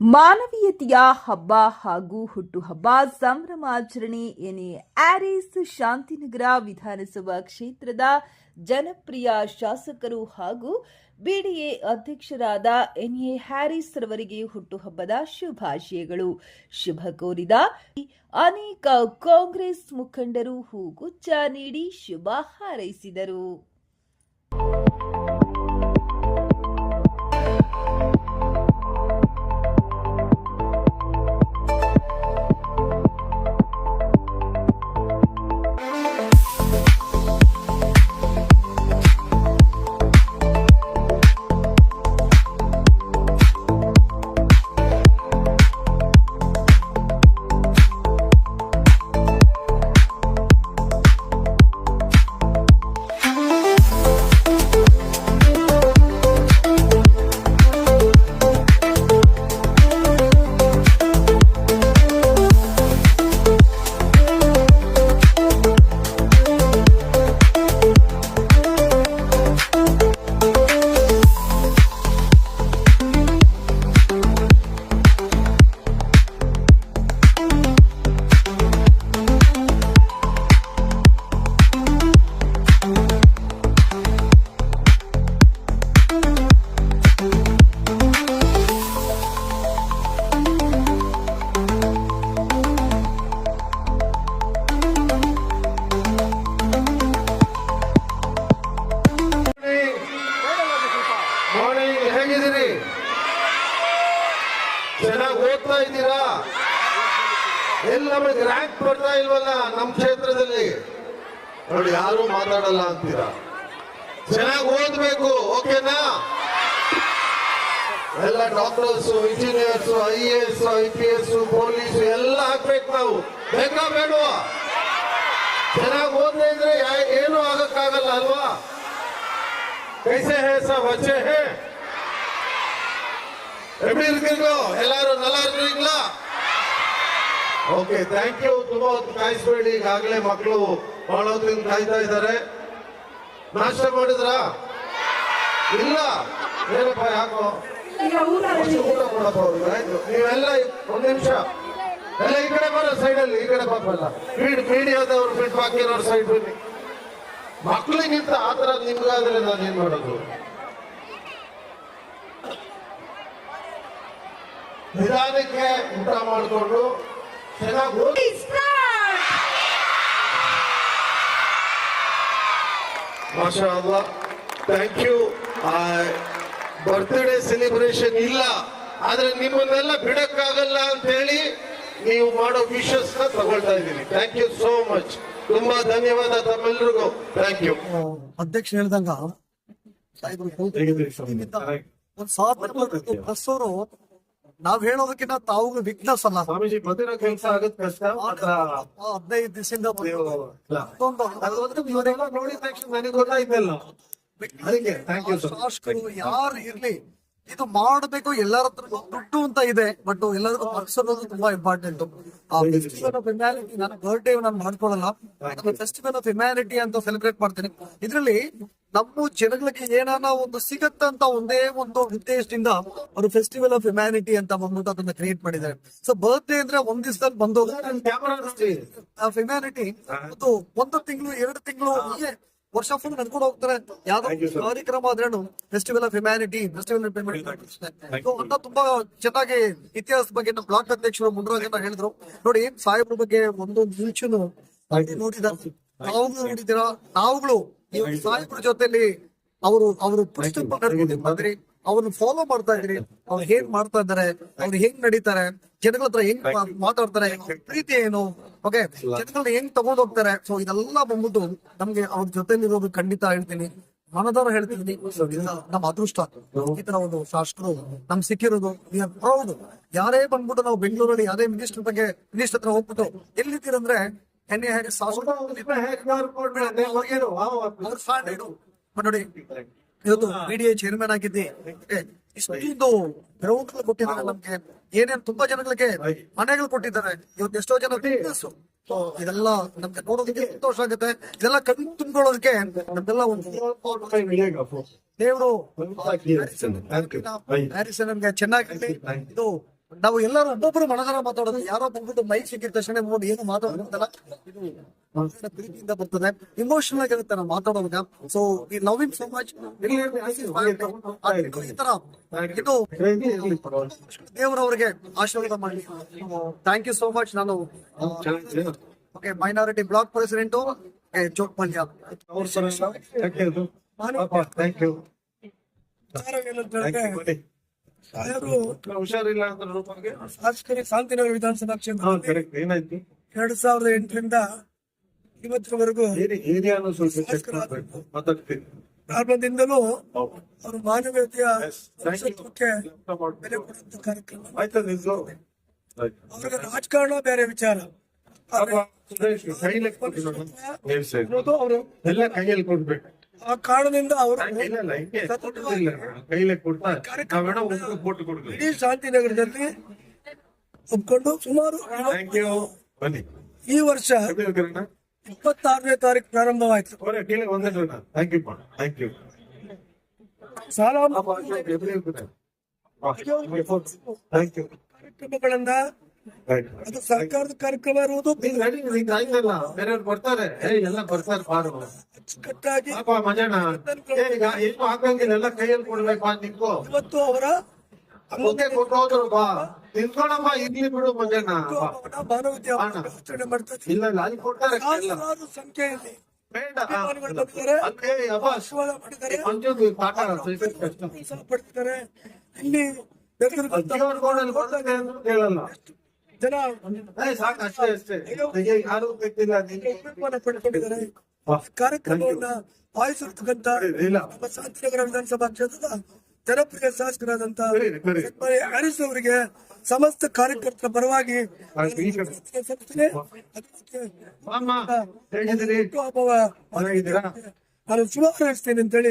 ಮಾನವೀಯತೆಯ ಹಬ್ಬ ಹಾಗೂ ಹುಟ್ಟುಹಬ್ಬ ಸಂಭ್ರಮಾಚರಣೆ ಏನೇ ಆರಿಸ್ ಶಾಂತಿನಗರ ವಿಧಾನಸಭಾ ಕ್ಷೇತ್ರದ ಜನಪ್ರಿಯ ಶಾಸಕರು ಹಾಗೂ ಬಿಡಿಎ ಅಧ್ಯಕ್ಷರಾದ ಎನ್ಎ ಹ್ಯಾರಿಸ್ ರವರಿಗೆ ಹುಟ್ಟುಹಬ್ಬದ ಶುಭಾಶಯಗಳು. ಶುಭ ಕೋರಿದ ಅನೇಕ ಕಾಂಗ್ರೆಸ್ ಮುಖಂಡರು ಹೂಗುಚ್ಚ ನೀಡಿ ಶುಭ ಹಾರೈಸಿದರು. ಎಲ್ಲಿ ನಮಗೆ ರ್ಯಾಂಕ್ ಬರ್ತಾ ಇಲ್ವಲ್ಲ ನಮ್ಮ ಕ್ಷೇತ್ರದಲ್ಲಿ ನೋಡಿ ಯಾರು ಮಾತಾಡಲ್ಲ ಅಂತೀರಾ ಚೆನ್ನಾಗಿ ಓದ್ಬೇಕು ಓಕೆನಾ ಎಲ್ಲ doctors engineers I S I P S police ಎಲ್ಲ ಹಾಕ್ಬೇಕು ನಾವು ಬೇಕಾ ಬೇಡವಾ ಚೆನ್ನಾಗಿ ಓದ್ತಾ ಇದ್ರೆ ಯಾ- ಏನೂ ಆಗಕ್ಕಾಗಲ್ಲ ಅಲ್ವಾ कैसे है सब अच्छे हैं எப்படி இருக்கீங்களோ எல்லாரும் நல்லா இருக்கிறீங்களா ಓಕೆ ಥ್ಯಾಂಕ್ ಯು ತುಂಬಾ ಹೊತ್ತು ಕಾಯಿಸ್ಬೇಡಿ. ಈಗಾಗಲೇ ಮಕ್ಕಳು ಬಹಳ ಹೊತ್ತಿಂದ ಕಾಯ್ತಾ ಇದ್ದಾರೆ. ನಾಷ್ಟ ಮಾಡಿದ್ರಾ? ಇಲ್ಲ. ಏನಪ್ಪ ಯಾಕೋ? ಊಟ ಕೊಡಪ್ಪ ಅವ್ರಿಗೆ ಆಯ್ತು. ನೀವೆಲ್ಲ ಒಂದ್ ನಿಮಿಷ. ಎಲ್ಲ ಈ ಕಡೆ ಬರೋ ಸೈಡಲ್ಲಿ ಈ ಕಡೆ ಪಾಪ ಎಲ್ಲ. ಬೀಡ್ ಮೀಡಿಯಾದವ್ರು ಬಿಟ್ಟು ಬಾಕಿರೋರು ಸೈಡ್ ಬನ್ನಿ. ಮಕ್ಕಳಿಗಿಂತ ಆ ಥರ ನಿಮ್ಗಾದ್ರೆ ನಾನು ಏನ್ ಮಾಡೋದು? ನಿಧಾನಕ್ಕೆ ಊಟ ಮಾಡಿಕೊಂಡು ಚೆನ್ನಾಗಿ ಓದಿ ಅಲ್ಲ ಥ್ಯಾಂಕ್ ಯು ಬರ್ತ್ಡೇ ಸೆಲೆಬ್ರೇಷನ್ ಇಲ್ಲ. ಆದ್ರೆ ನಿಮ್ಮನ್ನೆಲ್ಲ ಬಿಡಕ್ಕಾಗಲ್ಲ ಅಂತ ಹೇಳಿ ನೀವು ಮಾಡೋ ವಿಶಸ್ನ ತಗೊಳ್ತಾ ಇದ್ದೀನಿ. ಥ್ಯಾಂಕ್ ಯು ಸೋ ಮಚ್ ತುಂಬಾ ಧನ್ಯವಾದ ತಮ್ಮೆಲ್ರಿಗೂ. ಥ್ಯಾಂಕ್ ಯು ಅಧ್ಯಕ್ಷ ಹೇಳ್ದಂಗ ಒಂದ್ ಅವರು ನಾವ್ ಹೇಳೋದಕ್ಕಿಂತ ತಾವು ವಿಕ್ನೆಸ್ ಅಲ್ಲ. ಸ್ವಾಮೀಜಿ ಪ್ರತಿರೋ ಕೆಲಸ ಆಗುತ್ತೆ ಕಷ್ಟ. ಹದಿನೈದು ದಿವಸದಿಂದ ನೋಡಿದ ತಕ್ಷಣ ನನಗೆ ಗೊತ್ತಾಯ್ತಲ್ಲ. ಅದಕ್ಕೆ ಥ್ಯಾಂಕ್ ಯು ಯಾರು ಇರ್ಲಿ. ಇದು ಮಾಡಬೇಕು ಎಲ್ಲರ ಹತ್ರ ದುಡ್ಡು ಅಂತ ಇದೆ ಬಟ್ ಎಲ್ಲರಿಗೂ ಅನ್ನೋದು ತುಂಬಾ ಇಂಪಾರ್ಟೆಂಟ್ ಆ ಫೆಸ್ಟಿವಲ್ ಆಫ್ ಹ್ಯುಮ್ಯಾನಿಟಿ ನಾನು ಬರ್ಡೇ ನಾನು ಮಾಡ್ಕೊಳ್ಳಲ್ಲ ಫೆಸ್ಟಿವಲ್ ಆಫ್ ಹ್ಯುಮ್ಯಾನಿಟಿ ಅಂತ ಸೆಲೆಬ್ರೇಟ್ ಮಾಡ್ತೀನಿ. ಇದ್ರಲ್ಲಿ ನಮ್ಮ ಜನಗಳಿಗೆ ಏನಾನ ಒಂದು ಸಿಗತ್ತಂತ ಒಂದೇ ಒಂದು ಉದ್ದೇಶದಿಂದ ಅವರು ಫೆಸ್ಟಿವಲ್ ಆಫ್ ಹ್ಯುಮ್ಯಾನಿಟಿ ಅಂತ ಬಂದ್ಬಿಟ್ಟು ಅದನ್ನ ಕ್ರಿಯೇಟ್ ಮಾಡಿದ್ದಾರೆ. ಸೊ ಬರ್ತ್ಡೇ ಅಂದ್ರೆ ಒಂದ್ ದಿವಸದಲ್ಲಿ ಬಂದೋಗ ಆಫ್ ಹ್ಯುಮ್ಯಾನಿಟಿ ಒಂದು ಒಂದು ತಿಂಗಳು ಎರಡು ತಿಂಗಳು ವರ್ಷ ಫುಲ್ ನಡ್ಕೊಂಡು ಹೋಗ್ತಾರೆ. ಯಾವ್ದೋ ಕಾರ್ಯಕ್ರಮ ಆದ್ರೇನು ಫೆಸ್ಟಿವಲ್ ಆಫ್ ಹ್ಯುಮ್ಯಾನಿಟಿ ಫೆಸ್ಟಿವಲ್ ಅಂತ ತುಂಬಾ ಚೆನ್ನಾಗಿ ಇತಿಹಾಸ ಬಗ್ಗೆ ನಮ್ಮ ಬ್ಲಾಕ್ ಅಧ್ಯಕ್ಷರು ಮುಂದ್ರಾಜ್ ಅಂತ ಹೇಳಿದ್ರು. ನೋಡಿ ಸಾಹೇಬ್ರ ಬಗ್ಗೆ ಒಂದೊಂದು ನಿಲ್ಚುನು ನೋಡಿದ ನಾವು ನೋಡಿದಿರ ನಾವುಗಳು. ಸಾಹೇಬ್ರ ಜೊತೆಲಿ ಅವರು ಅವರು ಪುಸ್ತಕ ಬಂದ್ರಿ. ಅವ್ರನ್ನ ಫಾಲೋ ಮಾಡ್ತಾ ಇದ್ರಿ. ಅವ್ರು ಹೇಗ್ ಮಾಡ್ತಾ ಇದ್ದಾರೆ? ಅವ್ರು ಹೆಂಗ್ ನಡೀತಾರೆ? ಜನಗಳ ಹತ್ರ ಹೆಂಗ್ ಮಾತಾಡ್ತಾರೆ? ಪ್ರೀತಿ ಏನು? ಓಕೆ ಜನಗಳನ್ನ ಹೆಂಗ್ ತಗೊಂಡ್ ಹೋಗ್ತಾರೆ? ಸೊ ಇದೆಲ್ಲ ಬಂದ್ಬಿಟ್ಟು ನಮ್ಗೆ ಅವ್ರ ಜೊತೆಲಿರೋದು ಖಂಡಿತ ಹೇಳ್ತೀನಿ. ಮನದವ್ರ ಹೇಳ್ತೀನಿ. ನಮ್ಮ ಅದೃಷ್ಟ. ಈ ತರ ಒಂದು ಶಾಸಕರು ನಮ್ ಸಿಕ್ಕಿರೋದು. ಹೌದು ಪ್ರೌಡ್ ಯಾರೇ ಬಂದ್ಬಿಟ್ಟು ನಾವು ಬೆಂಗಳೂರಲ್ಲಿ ಯಾರೇ ಮಿನಿಸ್ಟರ್ ಬಗ್ಗೆ ಮಿನಿಸ್ಟರ್ ಹತ್ರ ಹೋಗ್ಬಿಟ್ಟು ಎಲ್ಲಿದ್ದೀರಂದ್ರೆ ಎಣ್ಣೆ ಹೇಗೆ. ಬಟ್ ನೋಡಿ ಇವತ್ತು ಬಿಡಿಎ ಚೇರ್ಮನ್ ಆಗಿದ್ದೆ. ಇಷ್ಟೊಂದು ಗ್ರೌಂಡ್ ಕೊಟ್ಟಿದ್ದಾರೆ ನಮ್ಗೆ. ಏನೇನ್ ತುಂಬಾ ಜನಗಳಿಗೆ ಮನೆಗಳು ಕೊಟ್ಟಿದ್ದಾರೆ. ಇವತ್ತು ಎಷ್ಟೋ ಜನ business. ಇದೆಲ್ಲ ನಮ್ಗೆ ನೋಡೋದಕ್ಕೆ ಸಂತೋಷ ಆಗುತ್ತೆ. ಇದೆಲ್ಲ ಕಣ್ ತುಂಬಿಕೊಳ್ಳೋದಕ್ಕೆ ನಮ್ಗೆಲ್ಲ ಒಂದು ದೇವರು ನಮ್ಗೆ ಚೆನ್ನಾಗಿ ಇದು ನಾವು ಎಲ್ಲರೂ ಒಬ್ಬೊಬ್ರು ಮನಗರ ಮಾತಾಡೋದು ಯಾರೋ ಬಂದ್ಬಿಟ್ಟು ಮೈಕ್ ಸಿಕ್ಕಿದ ತಕ್ಷಣ ನೋಡಿ ಏನು ಮಾತಾಡೋದಲ್ಲ ಇದು ಪ್ರೀತಿಯಿಂದ ಬರ್ತದೆ. ಇಮೋಷನಲ್ ಆಗಿರುತ್ತೆ ನಾವು ಮಾತಾಡೋವಾಗ ಸೊ ಈ ಇಮ್ ಸೋ ಮಚ್ ಈ ತರ. ಇದು ದೇವರವರಿಗೆ ಆಶೀರ್ವಾದ ಮಾಡಿ. ಥ್ಯಾಂಕ್ ಯು ಸೋ ಮಚ್ ನಾನು ಓಕೆ ಮೈನಾರಿಟಿ ಬ್ಲಾಕ್ ಪ್ರೆಸಿಡೆಂಟ್ ಚೋಕ್ ಮಂಡ್ಯ ಥ್ಯಾಂಕ್ ಯು ಅವರು ಹುಷಾರಿಲ್ಲ ಶಾಸಕರಿಗೆ ಶಾಂತಿನಗರ ವಿಧಾನಸಭಾ ಕ್ಷೇತ್ರ ಏನಾಯ್ತು? ಎರಡ್ ಸಾವಿರದ ಎಂಟರಿಂದ ಇವತ್ತರವರೆಗೂ ಕಾರಣದಿಂದಲೂ ಪ್ರಾರಂಭದಿಂದಲೂ ಹೌದು. ಅವರು ಮಾನವೀಯತೆಯ. ಬೆಲೆ ಕೊಡುವಂತ ಕಾರ್ಯಕ್ರಮ. ಅವರಿಗೆ ರಾಜಕಾರಣ ಬೇರೆ ವಿಚಾರ? ಅವರು. ಎಲ್ಲ ಕೈಯಲ್ಲಿ ಕೊಡ್ಬೇಕು. ಆ ಕಾರಣದಿಂದ ಅವರು ಇಲ್ಲ ಇಲ್ಲ ಹಿಂಗೆ ಕೊಟ್ಟಿಲ್ಲ ಕೈಲೇ ಕೊಡ್ತಾರೆ ನಾವೇಣ ಒಬ್ಬರು ಕೊಟ್ಟು ಕೊಡ್ಬೇಕು ಇಡೀ ಶಾಂತಿನಗರದಲ್ಲಿ ಒಪ್ಕೊಂಡು ಸುಮಾರು ಥ್ಯಾಂಕ್ ಯು ಬನ್ನಿ ಈ ವರ್ಷ ಕಬೀರ್ ಕಿರಣ ಇಪ್ಪತ್ತಾರನೇ ತಾರೀಕು ಪ್ರಾರಂಭವಾಯ್ತು ಅವರೇ ಕೇಳಿ ಒಂದೇ ಥ್ಯಾಂಕ್ ಯು ಥ್ಯಾಂಕ್ ಯು ಸಾಲ ಥ್ಯಾಂಕ್ ಯು ಕಾರ್ಯಕ್ರಮಗಳನ್ನ ಅದು ಸರ್ಕಾರದ ಕಾರ್ಯಕ್ರಮ ಇರುವುದು ಬೇರೆಯವ್ರು ಬರ್ತಾರೆ. ಎಲ್ಲ ಬರ್ತಾರೆ ಬಾರು. ಅಚ್ಚುಕಟ್ಟಾಗಿ ಏ, ಈಗ ಏನು ಹಾಕಂಗಿಲ್ಲ ಎಲ್ಲ ಕೈಯಲ್ಲಿ ಕೊಡ್ಬೇಕು ಬಾ ನಿಂಕೋ ಇವತ್ತು ಅವರ ಮುಂದೆ ಕೊಟ್ಟೋದ್ರು ಬಾ. ನಿಂತ್ಕೊಳಮ್ಮ ಇರ್ಲಿ ಬಿಡು ಮಂಜಣ್ಣ ಮಾನವೀಯತೆ ಆಚರಣೆ ಮಾಡ್ತಾ ಇದ್ದೀವಿ. ಇಲ್ಲ ಇಲ್ಲ ಅಲ್ಲಿ ಕೊಡ್ತಾರೆ ಸಂಖ್ಯೆಯಲ್ಲಿ ಪಡ್ತಿದ್ದಾರೆ. ಇಲ್ಲಿ ಕೇಳಲ್ಲ. ಜನ ಏ, ಸಾಕು ಅಷ್ಟೇ ಅಷ್ಟೇ. ಯಾರು ಪಡ್ಕೊಂಡಿದ್ದಾರೆ. ಕಾರ್ಯಕ್ರಮವನ್ನ ಆಯೋಜಿಸಿರ್ತಕ್ಕಂತ ನಮ್ಮ ಶಾಂತಿನಗರ ವಿಧಾನಸಭಾ ಕ್ಷೇತ್ರದ ಜನಪ್ರಿಯ ಶಾಸಕರಾದಂತ. ಹರೀಶ್ ಅವರಿಗೆ ಸಮಸ್ತ ಕಾರ್ಯಕರ್ತರ ಪರವಾಗಿ ನಾನು ಶುಭ ಹಾರೈಸ್ತೇನೆ ಅಂತೇಳಿ.